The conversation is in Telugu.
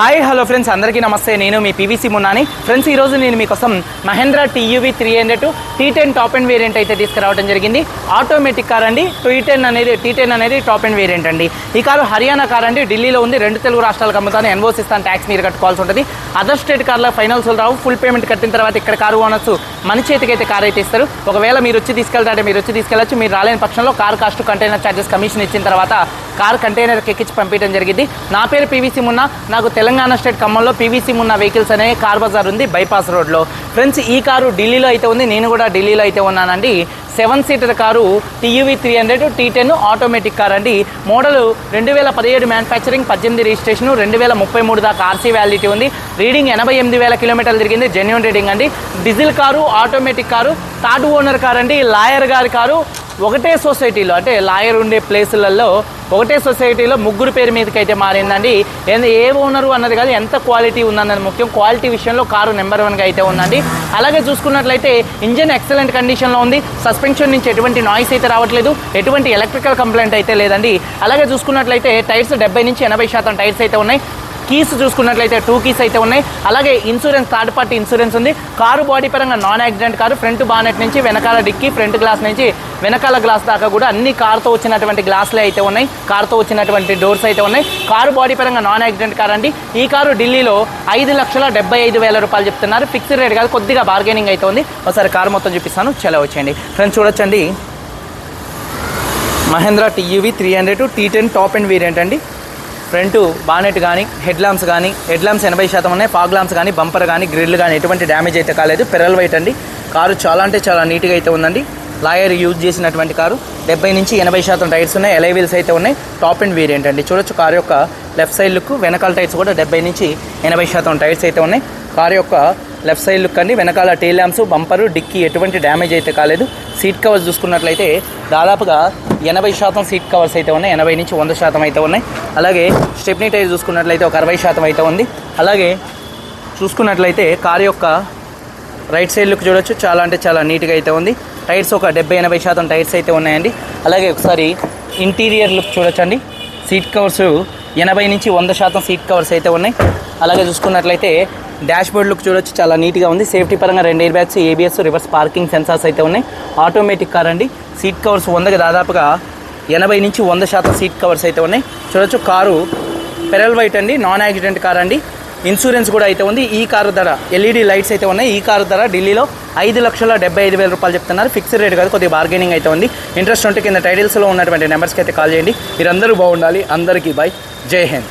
హాయ్ హలో ఫ్రెండ్స్ అందరికీ నమస్తే. నేను మీ పీవీసీ మున్నాని. ఫ్రెండ్స్ ఈరోజు నేను మీకోసం Mahindra TUV three hundred T ten top end variant అయితే తీసుకురావడం జరిగింది. ఆటోమేటిక్ కార్ అండి. టీ టెన్ అనేది టీ టెన్ అనేది టాప్ అండ్ వేరియంట్ అండి. ఈ కారు హర్యానా కార్ అండి. ఢిల్లీలో ఉంది. రెండు తెలుగు రాష్ట్రాలకు అమ్ముతాను. ఎన్వోసిస్తాను ఇస్తాను. ట్యాక్స్ మీరు కట్టుకోవాల్సి ఉంటుంది. అదర్ స్టేట్ కార్లో ఫైనల్స్ రావు. ఫుల్ పేమెంట్ కట్టిన తర్వాత ఇక్కడ కారు ఓనర్స్ మన చేతికి అయితే కార్ అయితే ఇస్తారు. ఒకవేళ మీరు వచ్చి తీసుకెళ్తారంటే మీరు వచ్చి తీసుకెళ్ళచ్చు. మీరు రాలేని పక్షంలో car cost container charges commission ఇచ్చిన తర్వాత కార్ కంటైనర్ ఎక్కించి పంపించడం జరిగింది. నా పేరు పీవీసీ మున్నా. నాకు తెలంగాణ తెలంగాణ స్టేట్ ఖమ్మంలో పీవీసీ ఉన్న వెహికల్స్ అనే కార్ బజార్ ఉంది బైపాస్ రోడ్లో. ఫ్రెండ్స్ ఈ కారు ఢిల్లీలో అయితే ఉంది నేను కూడా ఢిల్లీలో అయితే ఉన్నానండి. Seven seater car TUV three hundred T ten automatic car అండి. మోడల్ రెండు వేల పదిహేడు మ్యానుఫ్యాక్చరింగ్ పద్దెనిమిది రిజిస్ట్రేషన్ రెండు వేల ముప్పై మూడు దాకా ఆర్సీ వ్యాలిడిటీ ఉంది. రీడింగ్ ఎనభై ఎనిమిది వేల కిలోమీటర్లు తిరిగింది జెన్యున్ రీడింగ్ అండి. Diesel car automatic car third owner car అండి లాయర్ గారి కారు ఒకటే సొసైటీలో అంటే లాయర్ ఉండే ప్లేసులలో ఒకటే సొసైటీలో ముగ్గురు పేరు మీదకి అయితే మారిందండి. ఏంది ఏ ఓనరు అన్నది కాదు ఎంత క్వాలిటీ ఉందన్నది ముఖ్యం. క్వాలిటీ విషయంలో కారు నెంబర్ వన్గా అయితే ఉందండి. అలాగే చూసుకున్నట్లయితే ఇంజన్ ఎక్సలెంట్ కండిషన్లో ఉంది. సస్పెన్షన్ నుంచి ఎటువంటి నాయిస్ అయితే రావట్లేదు. ఎటువంటి ఎలక్ట్రికల్ కంప్లైంట్ అయితే లేదండి. అలాగే చూసుకున్నట్లయితే టైర్స్ డెబ్బై నుంచి ఎనభై శాతం టైర్స్ అయితే ఉన్నాయి. కీస్ చూసుకున్నట్లయితే టూ కీస్ అయితే ఉన్నాయి. అలాగే ఇన్సూరెన్స్ థర్డ్ పార్టీ ఇన్సూరెన్స్ ఉంది. కారు బాడీ పరంగా non accident car front bonnet నుంచి వెనకాల డిక్కీ ఫ్రంట్ గ్లాస్ నుంచి వెనకాల గ్లాస్ దాకా కూడా అన్ని కార్తో వచ్చినటువంటి గ్లాసులే అయితే ఉన్నాయి. కార్తో వచ్చినటువంటి డోర్స్ అయితే ఉన్నాయి. కారు బాడీ పరంగా నాన్ యాక్సిడెంట్ కార్ అండి. ఈ కారు ఢిల్లీలో ఐదు లక్షల డెబ్బై ఐదు వేల రూపాయలు చెప్తున్నారు. ఫిక్స్డ్ రేట్ కాదు కొద్దిగా బార్గెనింగ్ అయితే ఉంది. ఒకసారి కారు మొత్తం చూపిస్తాను. చాలా వచ్చేయండి. ఫ్రెండ్స్ చూడొచ్చండి. Mahindra TUV three hundred T ten top end variant అండి. ఫ్రంట్ బానెట్ కానీ హెడ్ ల్యాంప్స్ కానీ హెడ్ ల్యాంప్స్ ఎనభై శాతం ఉన్నాయి ఫాగ్ ల్యాంప్స్ కానీ బంపర్ కానీ గ్రిల్ కానీ ఎటువంటి డ్యామేజ్ అయితే కాలేదు. పెరల్ వైట్ అండి. కారు చాలా అంటే చాలా నీట్గా అయితే ఉందండి. లాయర్ యూజ్ చేసినటువంటి కారు. డెబ్బై నుంచి ఎనభై శాతం టైర్స్ ఉన్నాయి ఎలై వీల్స్ అయితే ఉన్నాయి. టాప్ అండ్ వేరియంట్ అండి. చూడొచ్చు కారు యొక్క లెఫ్ట్ సైడ్ లుక్ వెనకాల టైర్స్ కూడా డెబ్బై నుంచి ఎనభై శాతం టైర్స్ అయితే ఉన్నాయి. కారు యొక్క లెఫ్ట్ సైడ్ లుక్ అండి. వెనకాల టీ ల్యాంప్స్ బంపరు డిక్కీ ఎటువంటి డ్యామేజ్ అయితే కాలేదు. సీట్ కవర్స్ చూసుకున్నట్లయితే దాదాపుగా ఎనభై శాతం సీట్ కవర్స్ అయితే ఉన్నాయి. ఎనభై నుంచి వంద శాతం అయితే ఉన్నాయి. అలాగే స్టెప్నీ టైర్ చూసుకున్నట్లయితే ఒక అరవై శాతం అయితే ఉంది. అలాగే చూసుకున్నట్లయితే కారు యొక్క రైట్ సైడ్ లుక్ చూడొచ్చు. చాలా అంటే చాలా నీట్గా అయితే ఉంది. టైర్స్ ఒక డెబ్బై ఎనభై శాతం టైర్స్ అయితే ఉన్నాయండి. అలాగే ఒకసారి ఇంటీరియర్ లుక్ చూడొచ్చండి. సీట్ కవర్స్ ఎనభై నుంచి వంద శాతం సీట్ కవర్స్ అయితే ఉన్నాయి. అలాగే చూసుకున్నట్లయితే డాష్ బోర్డ్ లుక్ చూడొచ్చు చాలా నీట్గా ఉంది. సేఫ్టీ పరంగా రెండు air bags ABS reverse parking sensors అయితే ఉన్నాయి. ఆటోమేటిక్ కార్ అండి. సీట్ కవర్స్ వందకి దాదాపుగా ఎనభై నుంచి వంద శాతం సీట్ కవర్స్ అయితే ఉన్నాయి. చూడొచ్చు కారు పెరల్ వైట్ అండి నాన్ యాక్సిడెంట్ కార్ అండి. ఇన్సూరెన్స్ కూడా అయితే ఉంది. ఈ కారు ధర ఎల్ఈడి లైట్స్ అయితే ఉన్నాయి. ఈ కారు ధర ఢిల్లీలో ఐదు లక్షల డెబ్బై ఐదు వేల రూపాయలు చెప్తున్నారు. ఫిక్స్డ్ రేట్ కాదు కొద్దిగా బార్గెనింగ్ అయితే ఉంది. ఇంట్రెస్ట్ ఉంటే కింద టైటిల్స్లో ఉన్నటువంటి నెంబర్స్కి అయితే కాల్ చేయండి. మీరందరూ బాగుండాలి. అందరికీ బై జై హింద్.